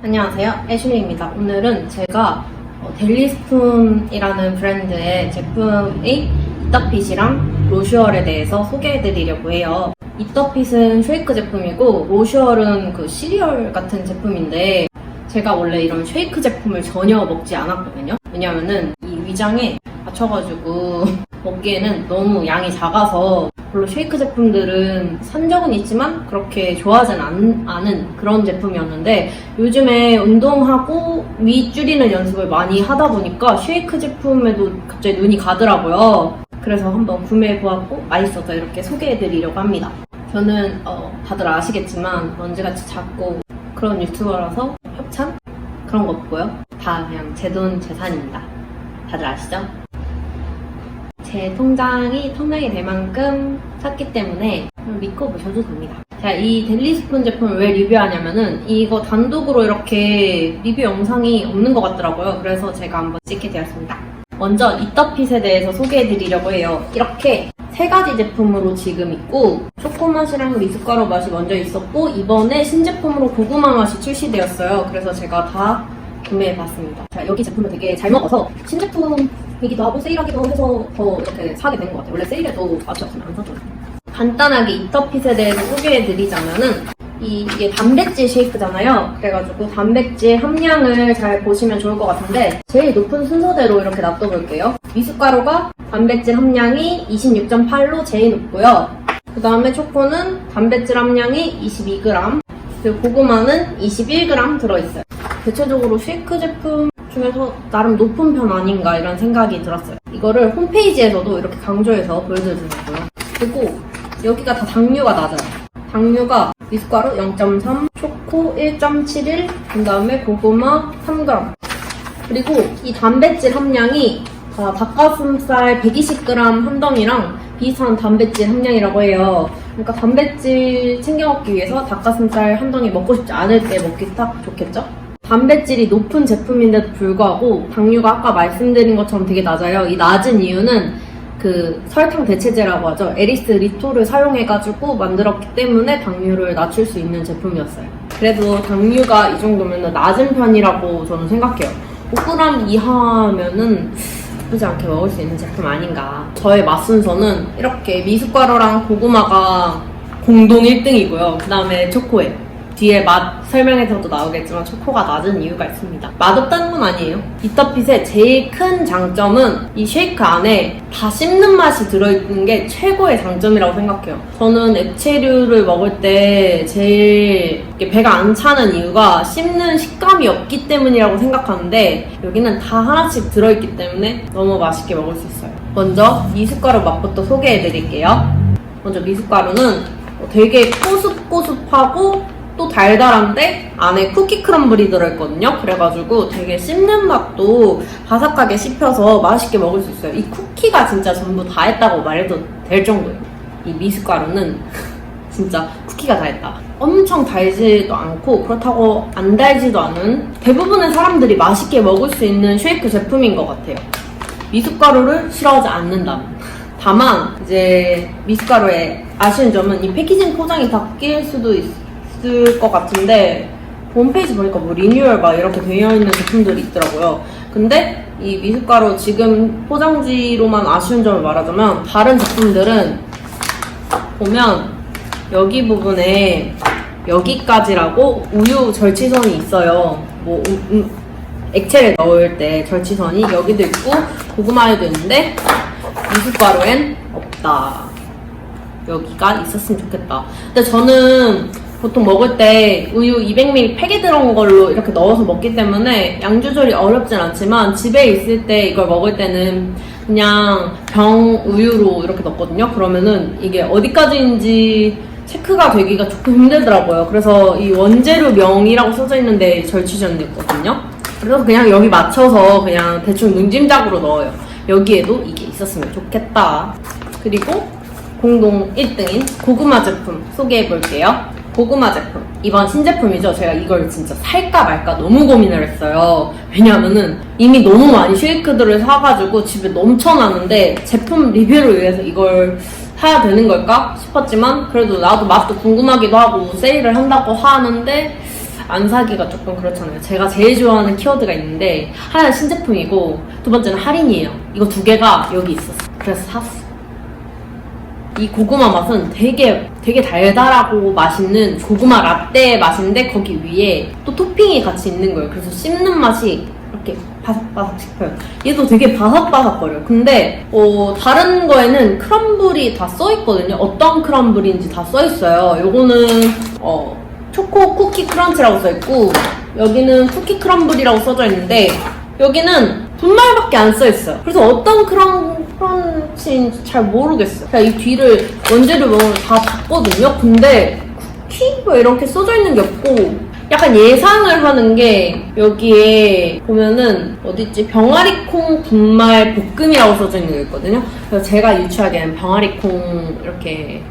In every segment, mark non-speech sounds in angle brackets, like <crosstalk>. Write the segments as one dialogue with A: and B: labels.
A: 안녕하세요. 애슐리입니다. 오늘은 제가 어, 델리스푼이라는 브랜드의 제품의 이터핏이랑 로슈얼에 대해서 소개해드리려고 해요. 이터핏은 쉐이크 제품이고 로슈얼은 그 시리얼 같은 제품인데 제가 원래 이런 쉐이크 제품을 전혀 먹지 않았거든요. 왜냐면은 이 위장에 맞춰가지고 <laughs> 먹기에는 너무 양이 작아서 별로 쉐이크 제품들은 산 적은 있지만 그렇게 좋아하진 않, 않은 그런 제품이었는데 요즘에 운동하고 위 줄이는 연습을 많이 하다 보니까 쉐이크 제품에도 갑자기 눈이 가더라고요. 그래서 한번 구매해보았고 맛있어서 이렇게 소개해드리려고 합니다. 저는 어, 다들 아시겠지만 먼지같이 작고 그런 유튜버라서 협찬? 그런 거 없고요. 다 그냥 제 돈 재산입니다. 다들 아시죠? 제 통장이 통장이 될 만큼 샀기 때문에 믿고 보셔도 됩니다. 자, 이 델리 스푼 제품을 왜 리뷰하냐면은 이거 단독으로 이렇게 리뷰 영상이 없는 것 같더라고요. 그래서 제가 한번 찍게 되었습니다. 먼저 이터핏에 대해서 소개해드리려고 해요. 이렇게 세 가지 제품으로 지금 있고 초코맛이랑 미숫가루 맛이 먼저 있었고 이번에 신제품으로 고구마 맛이 출시되었어요. 그래서 제가 다 구매해봤습니다. 자, 여기 제품을 되게 잘 먹어서 신제품 이기도 하고 세일하기도 해서 더 이렇게 사게 된 것 같아요. 원래 세일해도 맛이 없으면 안 사죠. 간단하게 이터핏에 대해서 소개해드리자면은 이- 이게 단백질 쉐이크잖아요. 그래가지고 단백질 함량을 잘 보시면 좋을 것 같은데 제일 높은 순서대로 이렇게 놔둬볼게요. 미숫가루가 단백질 함량이 26.8로 제일 높고요. 그 다음에 초코는 단백질 함량이 22g, 그리고 고구마는 21g 들어있어요. 대체적으로 쉐이크 제품 중에서 나름 높은 편 아닌가 이런 생각이 들었어요. 이거를 홈페이지에서도 이렇게 강조해서 보여드리고요. 그리고 여기가 다 당류가 낮아요. 당류가 미숫가루 0.3, 초코 1.71, 그 다음에 고구마 3g. 그리고 이 단백질 함량이 다 닭가슴살 120g 한 덩이랑 비슷한 단백질 함량이라고 해요. 그러니까 단백질 챙겨 먹기 위해서 닭가슴살 한 덩이 먹고 싶지 않을 때 먹기 딱 좋겠죠? 단백질이 높은 제품인데도 불구하고 당류가 아까 말씀드린 것처럼 되게 낮아요. 이 낮은 이유는 그 설탕 대체제라고 하죠. 에리스 리토를 사용해가지고 만들었기 때문에 당류를 낮출 수 있는 제품이었어요. 그래도 당류가 이 정도면 낮은 편이라고 저는 생각해요. 5g 이하면은 나쁘지 않게 먹을 수 있는 제품 아닌가. 저의 맛 순서는 이렇게 미숫가루랑 고구마가 공동 1등이고요. 그 다음에 초코에. 뒤에 맛 설명에서도 나오겠지만 초코가 낮은 이유가 있습니다. 맛없다는 건 아니에요. 이터핏의 제일 큰 장점은 이 쉐이크 안에 다 씹는 맛이 들어있는 게 최고의 장점이라고 생각해요. 저는 액체류를 먹을 때 제일 배가 안 차는 이유가 씹는 식감이 없기 때문이라고 생각하는데 여기는 다 하나씩 들어있기 때문에 너무 맛있게 먹을 수 있어요. 먼저 미숫가루 맛부터 소개해드릴게요. 먼저 미숫가루는 되게 꼬숩꼬숩하고 또 달달한데 안에 쿠키 크럼블이 들어있거든요. 그래가지고 되게 씹는 맛도 바삭하게 씹혀서 맛있게 먹을 수 있어요. 이 쿠키가 진짜 전부 다 했다고 말해도 될 정도예요. 이 미숫가루는 <laughs> 진짜 쿠키가 다 했다. 엄청 달지도 않고 그렇다고 안 달지도 않은 대부분의 사람들이 맛있게 먹을 수 있는 쉐이크 제품인 것 같아요. 미숫가루를 싫어하지 않는다. 다만 이제 미숫가루의 아쉬운 점은 이 패키징 포장이 다 끼일 수도 있 을 것 같은데 홈페이지 보니까 뭐 리뉴얼 막 이렇게 되어 있는 제품들이 있더라고요. 근데 이 미숫가루 지금 포장지로만 아쉬운 점을 말하자면 다른 제품들은 보면 여기 부분에 여기까지라고 우유 절취선이 있어요. 뭐 음, 음, 액체를 넣을 때 절취선이 여기도 있고 고구마에도 있는데 미숫가루엔 없다. 여기가 있었으면 좋겠다. 근데 저는 보통 먹을 때 우유 200ml 팩에 들어온 걸로 이렇게 넣어서 먹기 때문에 양 조절이 어렵진 않지만 집에 있을 때 이걸 먹을 때는 그냥 병 우유로 이렇게 넣거든요. 그러면은 이게 어디까지인지 체크가 되기가 조금 힘들더라고요. 그래서 이 원재료 명이라고 써져 있는데 절취전이었거든요. 그래서 그냥 여기 맞춰서 그냥 대충 눈짐작으로 넣어요. 여기에도 이게 있었으면 좋겠다. 그리고 공동 1등인 고구마 제품 소개해 볼게요. 고구마 제품. 이번 신제품이죠. 제가 이걸 진짜 살까 말까 너무 고민을 했어요. 왜냐면은 이미 너무 많이 쉐이크들을 사가지고 집에 넘쳐나는데 제품 리뷰를 위해서 이걸 사야 되는 걸까 싶었지만 그래도 나도 맛도 궁금하기도 하고 세일을 한다고 하는데 안 사기가 조금 그렇잖아요. 제가 제일 좋아하는 키워드가 있는데 하나는 신제품이고 두 번째는 할인이에요. 이거 두 개가 여기 있었어. 그래서 샀어. 이 고구마 맛은 되게 되게 달달하고 맛있는 고구마 라떼 맛인데 거기 위에 또 토핑이 같이 있는 거예요. 그래서 씹는 맛이 이렇게 바삭바삭 씹혀요. 얘도 되게 바삭바삭거려요. 근데 어, 다른 거에는 크럼블이 다 써있거든요. 어떤 크럼블인지 다 써있어요. 요거는 어, 초코 쿠키 크런치라고 써있고 여기는 쿠키 크럼블이라고 써져 있는데 여기는 분말밖에 안 써있어요. 그래서 어떤 크럼, 크런치인지 잘 모르겠어요. 제가 이 뒤를 원재료 명을 다 봤거든요. 근데 쿠키? 뭐 이렇게 써져 있는 게 없고 약간 예상을 하는 게 여기에 보면은 어디있지? 병아리콩 분말 볶음이라고 써져 있는 게 있거든요. 그래서 제가 유추하기에는 병아리콩 이렇게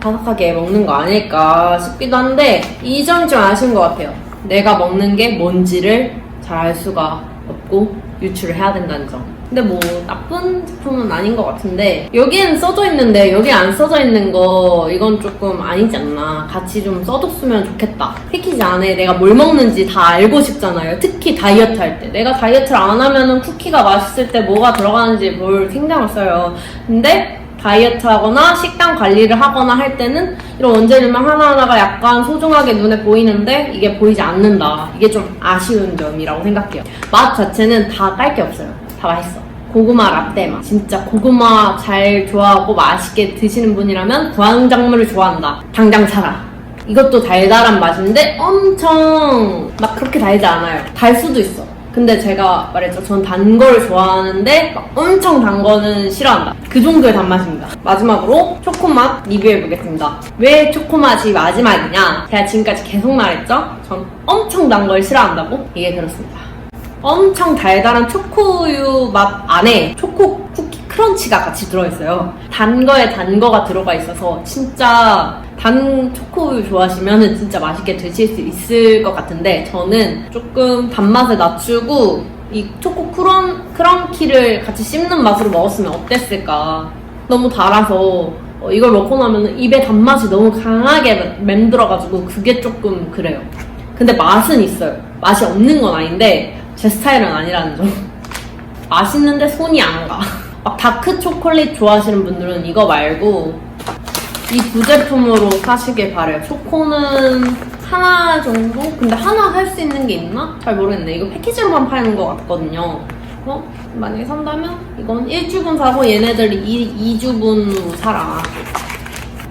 A: 바삭하게 먹는 거 아닐까 싶기도 한데 이 점이 좀 아쉬운 것 같아요. 내가 먹는 게 뭔지를 잘 알 수가 없고 유출을 해야 된다는 점. 근데 뭐 나쁜 제품은 아닌 것 같은데 여기엔 써져 있는데 여기 안 써져 있는 거 이건 조금 아니지 않나 같이 좀 써줬으면 좋겠다 패키지 안에 내가 뭘 먹는지 다 알고 싶잖아요 특히 다이어트 할 때 내가 다이어트를 안 하면은 쿠키가 맛있을 때 뭐가 들어가는지 뭘 생각을 써요 근데 다이어트 하거나 식단 관리를 하거나 할 때는 이런 원재료만 하나하나가 약간 소중하게 눈에 보이는데 이게 보이지 않는다. 이게 좀 아쉬운 점이라고 생각해요. 맛 자체는 다 깔 게 없어요. 다 맛있어. 고구마 라떼 맛. 진짜 고구마 잘 좋아하고 맛있게 드시는 분이라면 구황작물을 좋아한다. 당장 사라. 이것도 달달한 맛인데 엄청 막 그렇게 달지 않아요. 달 수도 있어. 근데 제가 말했죠. 전 단 걸 좋아하는데 막 엄청 단 거는 싫어한다. 그 정도의 단맛입니다. 마지막으로 초코맛 리뷰해보겠습니다. 왜 초코맛이 마지막이냐? 제가 지금까지 계속 말했죠. 전 엄청 단 걸 싫어한다고? 이게 그렇습니다. 엄청 달달한 초코우유 맛 안에 초코 쿠키 크런치가 같이 들어있어요. 단 거에 단 거가 들어가 있어서 진짜 단 초코우유 좋아하시면 진짜 맛있게 드실 수 있을 것 같은데 저는 조금 단맛을 낮추고 이 초코 크런, 크런키를 같이 씹는 맛으로 먹었으면 어땠을까. 너무 달아서 어, 이걸 먹고 나면 입에 단맛이 너무 강하게 맴들어가지고 그게 조금 그래요. 근데 맛은 있어요. 맛이 없는 건 아닌데 제 스타일은 아니라는 점. 맛있는데 손이 안 가. 막 다크 초콜릿 좋아하시는 분들은 이거 말고 이 부제품으로 사시길 바래요. 초코는 하나 정도? 근데 하나 살수 있는 게 있나? 잘 모르겠네. 이거 패키지로만 파는 것 같거든요. 어? 만약에 산다면 이건 1주분 사고 얘네들 2, 2주분으로 사라.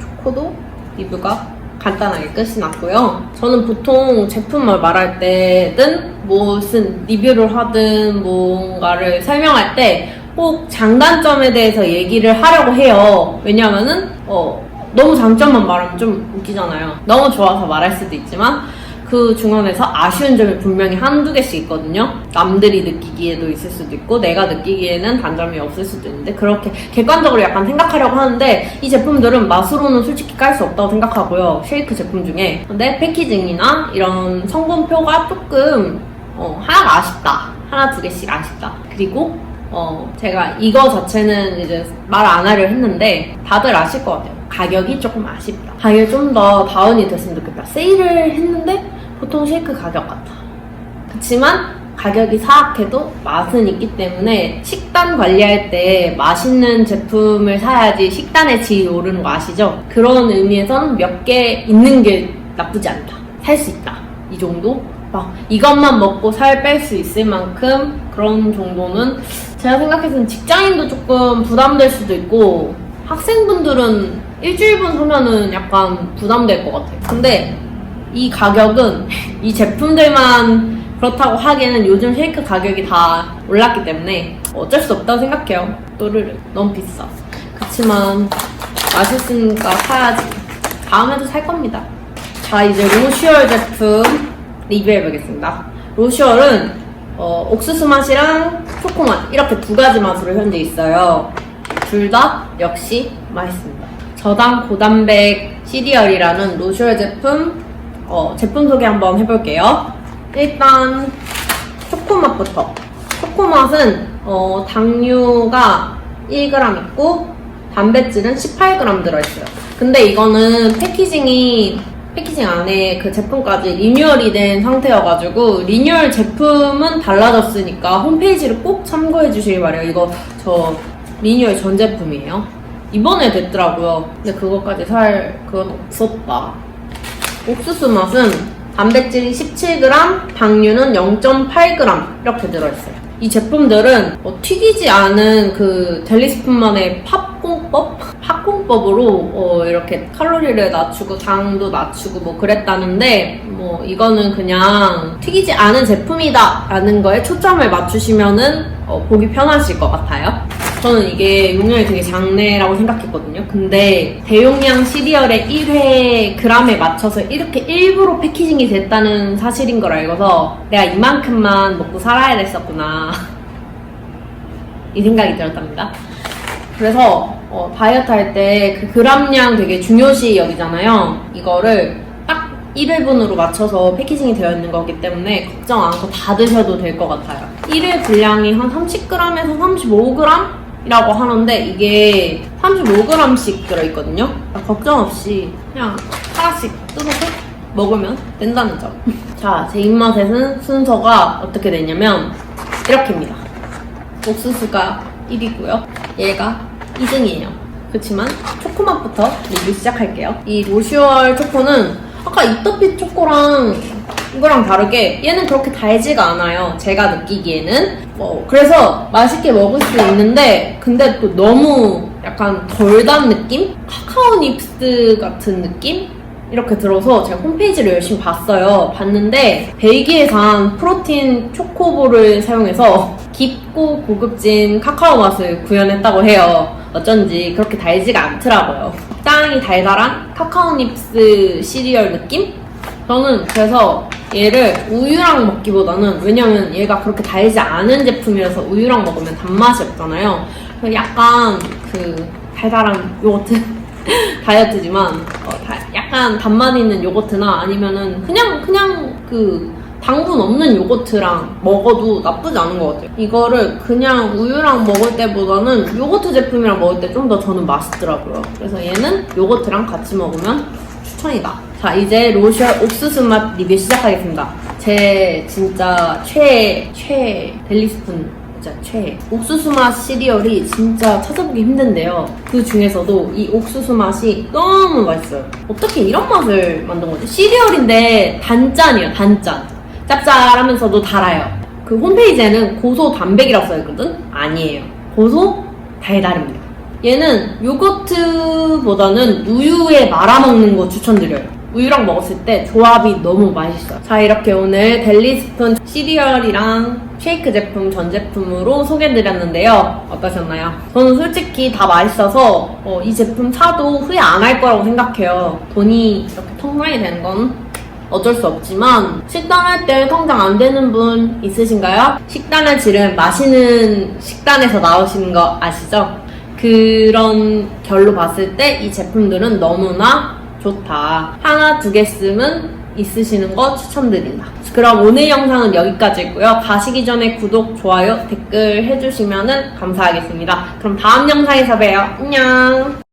A: 초코도 리뷰가 간단하게 끝이 났고요. 저는 보통 제품을 말할 때든 무슨 리뷰를 하든 뭔가를 설명할 때 꼭 장단점에 대해서 얘기를 하려고 해요. 왜냐면은 어, 너무 장점만 말하면 좀 웃기잖아요. 너무 좋아서 말할 수도 있지만 그 중간에서 아쉬운 점이 분명히 한두 개씩 있거든요. 남들이 느끼기에도 있을 수도 있고 내가 느끼기에는 단점이 없을 수도 있는데 그렇게 객관적으로 약간 생각하려고 하는데 이 제품들은 맛으로는 솔직히 깔 수 없다고 생각하고요. 쉐이크 제품 중에. 근데 패키징이나 이런 성분표가 조금 어, 하나가 아쉽다. 하나 두 개씩 아쉽다. 그리고 어, 제가 이거 자체는 이제 말 안 하려 했는데 다들 아실 것 같아요. 가격이 조금 아쉽다. 가격이 좀 더 다운이 됐으면 좋겠다. 세일을 했는데 보통 쉐이크 가격 같아. 그치만 가격이 사악해도 맛은 있기 때문에 식단 관리할 때 맛있는 제품을 사야지 식단의 질이 오르는 거 아시죠? 그런 의미에서는 몇개 있는 게 나쁘지 않다. 살 수 있다. 이 정도? 막 이것만 먹고 살 뺄 수 있을 만큼 그런 정도는 제가 생각해서는 직장인도 조금 부담될 수도 있고 학생분들은 일주일분 사면은 약간 부담될 것 같아요. 근데 이 가격은 이 제품들만 그렇다고 하기에는 요즘 쉐이크 가격이 다 올랐기 때문에 어쩔 수 없다고 생각해요. 또르르 너무 비싸. 그치만 맛있으니까 사야지. 다음에도 살 겁니다. 자 이제 로슈얼 제품 리뷰해보겠습니다. 로슈얼은 어, 옥수수 맛이랑 초코 맛 이렇게 두 가지 맛으로 현재 있어요. 둘 다 역시 맛있습니다. 저당 고단백 시리얼이라는 로슈얼 제품 어, 제품 소개 한번 해볼게요. 일단 초코 맛부터. 초코 맛은 어, 당류가 1g 있고 단백질은 18g 들어있어요. 근데 이거는 패키징이 패키징 안에 그 제품까지 리뉴얼이 된 상태여가지고 리뉴얼 제품은 달라졌으니까 홈페이지를 꼭 참고해 주시길 바래요. 이거 저 리뉴얼 전 제품이에요. 이번에 됐더라고요. 근데 그거까지 살 그건 없었다. 옥수수 맛은 단백질이 17g, 당류는 0.8g 이렇게 들어있어요. 이 제품들은 뭐 튀기지 않은 그 델리스푼만의 팝공법? 팝공법으로 어 이렇게 칼로리를 낮추고 당도 낮추고 뭐 그랬다는데 뭐 이거는 그냥 튀기지 않은 제품이다 라는 거에 초점을 맞추시면은 어 보기 편하실 것 같아요. 저는 이게 용량이 되게 작네라고 생각했거든요. 근데 대용량 시리얼의 1회 그램에 맞춰서 이렇게 일부러 패키징이 됐다는 사실인 걸 알고서 내가 이만큼만 먹고 살아야 됐었구나. <laughs> 이 생각이 들었답니다. 그래서 어, 다이어트 할 때 그 그램량 되게 중요시 여기잖아요. 이거를 딱 1회분으로 맞춰서 패키징이 되어 있는 거기 때문에 걱정 않고 다 드셔도 될 것 같아요. 1회 분량이 한 30g에서 35g? 이라고 하는데 이게 35g씩 들어있거든요. 걱정 없이 그냥 하나씩 뜯어서 먹으면 된다는 점. <laughs> 자, 제 입맛에는 순서가 어떻게 되냐면 이렇게입니다. 옥수수가 1위고요. 얘가 2등이에요. 그렇지만 초코맛부터 리뷰 시작할게요. 이 로슈얼 초코는 아까 이터피 초코랑 이거랑 다르게 얘는 그렇게 달지가 않아요. 제가 느끼기에는. 뭐 그래서 맛있게 먹을 수 있는데 근데 또 너무 약간 덜 단 느낌? 카카오 닙스 같은 느낌? 이렇게 들어서 제가 홈페이지를 열심히 봤어요. 봤는데 벨기에산 프로틴 초코볼을 사용해서 깊고 고급진 카카오 맛을 구현했다고 해요. 어쩐지 그렇게 달지가 않더라고요. 적당히 달달한 카카오 닙스 시리얼 느낌? 저는 그래서 얘를 우유랑 먹기보다는 왜냐면 얘가 그렇게 달지 않은 제품이라서 우유랑 먹으면 단맛이 없잖아요. 약간 그 달달한 요거트 <laughs> 다이어트지만 어, 다- 약간 단맛 있는 요거트나 아니면은 그냥 그냥 그 당분 없는 요거트랑 먹어도 나쁘지 않은 것 같아요. 이거를 그냥 우유랑 먹을 때보다는 요거트 제품이랑 먹을 때 좀 더 저는 맛있더라고요. 그래서 얘는 요거트랑 같이 먹으면 추천이다. 자, 이제 로션 옥수수 맛 리뷰 시작하겠습니다. 제 진짜 최애, 최애 델리스푼 진짜 최애. 옥수수 맛 시리얼이 진짜 찾아보기 힘든데요. 그 중에서도 이 옥수수 맛이 너무 맛있어요. 어떻게 이런 맛을 만든 거지? 시리얼인데 단짠이에요, 단짠. 짭짤하면서도 달아요. 그 홈페이지에는 고소 단백이라고 써있거든? 아니에요. 고소 달달입니다. 얘는 요거트보다는 우유에 말아먹는 거 추천드려요. 우유랑 먹었을 때 조합이 너무 맛있어요. 자, 이렇게 오늘 델리스푼 시리얼이랑 쉐이크 제품 전 제품으로 소개해드렸는데요. 어떠셨나요? 저는 솔직히 다 맛있어서 어, 이 제품 사도 후회 안 할 거라고 생각해요. 돈이 이렇게 통장이 되는 건 어쩔 수 없지만 식단할 때 통장 안 되는 분 있으신가요? 식단의 질은 마시는 식단에서 나오시는 거 아시죠? 그런 결로 봤을 때 이 제품들은 너무나 좋다. 하나, 두 개 쓰면 있으시는 거 추천드린다. 그럼 오늘 영상은 여기까지고요. 가시기 전에 구독, 좋아요, 댓글 해주시면 감사하겠습니다. 그럼 다음 영상에서 봬요. 안녕!